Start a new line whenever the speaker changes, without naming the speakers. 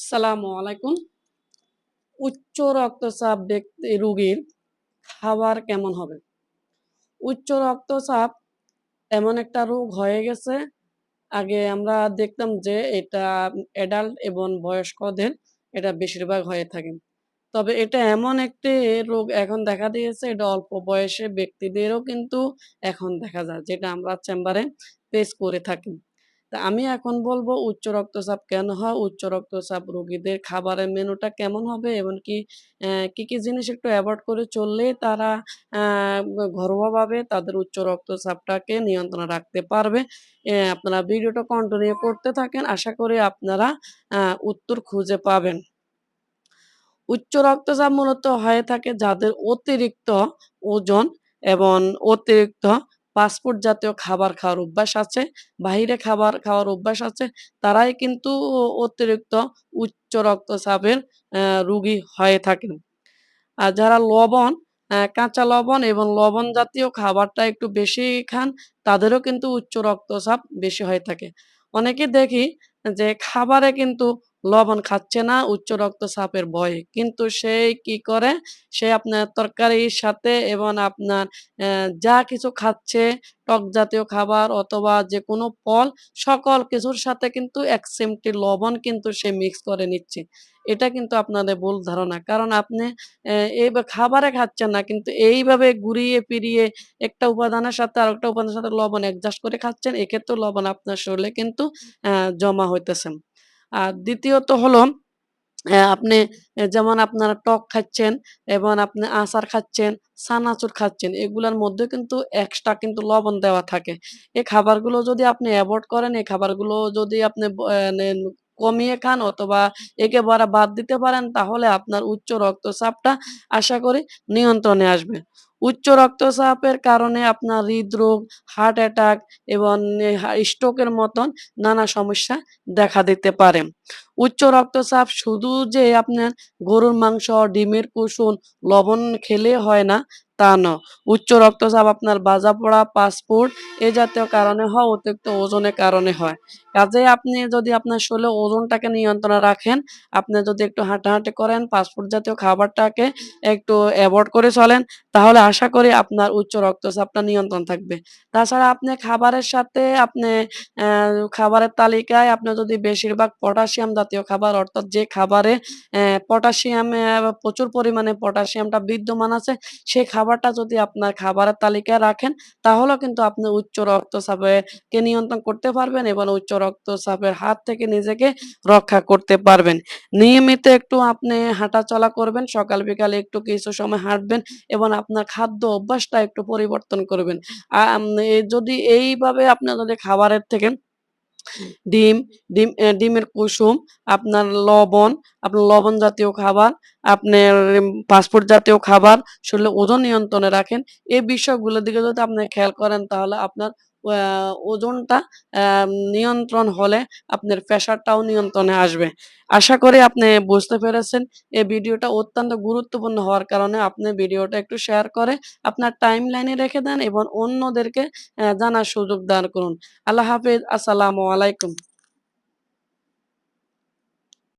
সালামু আলাইকুম। উচ্চ রক্তচাপ ব্যক্তি রোগীর খাবার কেমন হবে? উচ্চ রক্তচাপ এমন একটা রোগ হয়ে গেছে। আগে আমরা দেখতাম যে এটা অ্যাডাল্ট এবং বয়স্কদের এটা বেশিরভাগ হয়ে থাকে। তবে এটা এমন একটি রোগ এখন দেখা দিয়েছে, এটা অল্প বয়সে ব্যক্তিদেরও কিন্তু এখন দেখা যায়, যেটা আমরা চেম্বারে পেশ করে থাকি। তা আমি এখন বলব উচ্চ রক্তচাপ কেন হয়? উচ্চ রক্তচাপ রোগীদের খাবারের মেনুটা কেমন হবে? এবং কি কি কি জিনিস একটু অ্যাভয়েড করে চললে তারা ঘরোয়াভাবে তাদের উচ্চ রক্তচাপটাকে নিয়ন্ত্রণে রাখতে পারবে? আপনারা ভিডিওটা কন্টিনিউ করতে থাকেন। আশা করি আপনারা উত্তর খুঁজে পাবেন। উচ্চ রক্তচাপ মূলত হয়ে থাকে যাদের অতিরিক্ত ওজন এবং অতিরিক্ত ফাস্টফুড জাতীয় খাবার খাওয়ার অভ্যাস আছে, বাহিরে খাবার খাওয়ার অভ্যাস আছে, তারাই কিন্তু অতিরিক্ত উচ্চ রক্তচাপের রুগী হয়ে থাকেন। আর যারা লবণ কাঁচা লবণ এবং লবণ জাতীয় খাবারটা একটু বেশি খান, তাদেরও কিন্তু উচ্চ রক্তচাপ বেশি হয়ে থাকে। অনেকে দেখি যে খাবারে কিন্তু লবণ খাচ্ছে না, উচ্চ রক্তচাপের ভয়ে। কিন্তু সে কি করে? সে আপনার তরকারির সাথে এবং আপনার যা কিছু খাচ্ছে, টক জাতীয় খাবার অথবা যেকোনো ফল, সকল কিছুর সাথে কিন্তু এক চিমটি লবণ কিন্তু সে মিক্স করে নিচ্ছে। এটা কিন্তু আপনাদের ভুল ধারণা। কারণ আপনি এই খাবারে খাচ্ছেন না, কিন্তু এইভাবে ঘুরিয়ে ফিরিয়ে একটা উপাদানের সাথে আরেকটা উপাদানের সাথে লবণ অ্যাডজাস্ট করে খাচ্ছেন। এক্ষেত্রে লবণ আপনার শরীরে কিন্তু জমা হইতেছে। আর দ্বিতীয়ত হলো আপনি যেমন আপনারা টক খাচ্ছেন এবং আপনি আচার খাচ্ছেন, সানাচুর খাচ্ছেন, এগুলোর মধ্যে কিন্তু এক্সট্রা কিন্তু লবণ দেওয়া থাকে। এই খাবারগুলো যদি আপনি অ্যাভয়েড করেন, এই খাবারগুলো যদি আপনি কমিয়ে খান অথবা একেবারে বাদ দিতে পারেন তাহলে আপনার উচ্চ রক্তচাপটা আশা করি নিয়ন্ত্রণে আসবে। উচ্চ রক্তচাপের কারণে আপনার হৃদরোগ, হার্ট অ্যাটাক এবং স্ট্রোকের মতন নানা সমস্যা দেখা দিতে পারে। উচ্চ রক্তচাপ শুধু যে আপনার গরুর মাংস, ডিমের কুসুম, লবণ খেলে হয় না তা না। উচ্চ রক্তচাপ আপনার ভাজাপোড়া, ফাস্টফুড এ জাতীয় কারণে হয়, অতিরিক্ত ওজনের কারণে হয়। কাজেই আপনি যদি আপনার শরীরের ওজনটাকে নিয়ন্ত্রণে রাখেন, আপনি যদি একটু হাঁটাহাঁটি করেন, ফাস্টফুড জাতীয় খাবারটাকে একটু এভয়েড করে চলেন, তাহলে আশা করি আপনার উচ্চ রক্তচাপটা নিয়ন্ত্রণ থাকবে। তাছাড়া আপনি খাবারের সাথে আপনি খাবারের তালিকায় আপনি যদি বেশিরভাগ পটাশিয়াম জাতীয় খাবার অর্থাৎ যে খাবারে পটাশিয়ামে প্রচুর পরিমাণে পটাশিয়ামটা বিদ্যমান আছে, সেই খাবারটা যদি আপনার খাবারের তালিকায় রাখেন, তাহলেও কিন্তু আপনি উচ্চ রক্তচাপে কে নিয়ন্ত্রণ করতে পারবেন এবং উচ্চ রক্তচাপের হাত থেকে নিজেকে রক্ষা করতে পারবেন। নিয়মিত একটু আপনি হাঁটাচলা করবেন, সকাল বিকালে একটু কিছু সময় হাঁটবেন এবং আপনার খাদ্য অভ্যাসটা একটু পরিবর্তন করবেন। যদি এইভাবে আপনার যদি খাবারের থেকে ডিম, ডিম ডিমের কুসুম, আপনার লবণ, আপনার লবণ জাতীয় খাবার, আপনার ফাস্টফুড জাতীয় খাবার, শরীরের ওজন নিয়ন্ত্রণে রাখেন। এই বিষয়গুলোর দিকে যদি আপনি খেয়াল করেন তাহলে আপনার ওজনটা নিয়ন্ত্রণ হলে আপনার প্রেশারটাও নিয়ন্ত্রণে আসবে। আশা করি আপনি বুঝতে পেরেছেন। এই ভিডিওটা অত্যন্ত গুরুত্বপূর্ণ হওয়ার কারণে আপনি ভিডিওটা একটু শেয়ার করে আপনার টাইমলাইনে রেখে দেন এবং অন্যদেরকে জানার সুযোগ দান করুন। আল্লাহ হাফিজ আসসালামু আলাইকুম।